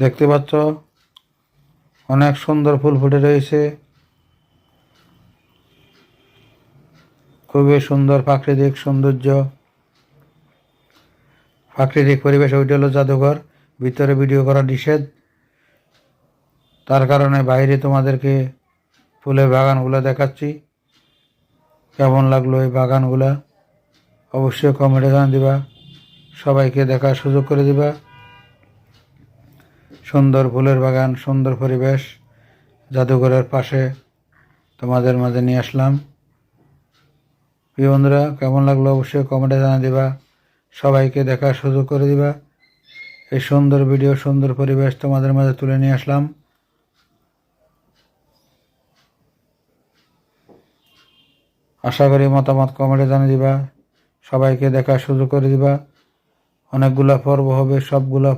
দেখতে পাচ্ছ? অনেক সুন্দর ফুল ফুটে রয়েছে। খুবই সুন্দর প্রাকৃতিক সৌন্দর্য। প্রাকৃতিক পরিবেশ ওইটা হলো জাদুঘর। ভিতরে ভিডিও করা নিষেধ। তার কারণে বাইরে তোমাদেরকে ফুলের বাগানগুলো দেখাচ্ছি। কেমন লাগল এই বাগানগুলা? অবশ্যই কমেন্টে জানা দিবা। সবাইকে দেখার সুযোগ করে দিবা। সুন্দর ফুলের বাগান, সুন্দর পরিবেশ, জাদুঘরের পাশে তোমাদের মাঝে নিয়ে আসলাম। প্রিয় বন্ধুরা, কেমন লাগল অবশ্যই কমেন্টে জানা দিবা। সবাইকে দেখার সুযোগ করে দিবা। এই সুন্দর ভিডিও, সুন্দর পরিবেশ তোমাদের মাঝে তুলে নিয়ে আসলাম। আশা করি মতামত কমেন্টে জানিয়ে দিবা। সবাইকে দেখার সুযোগ করে দিবা। অনেকগুলা পর্ব হবে, সবগুলা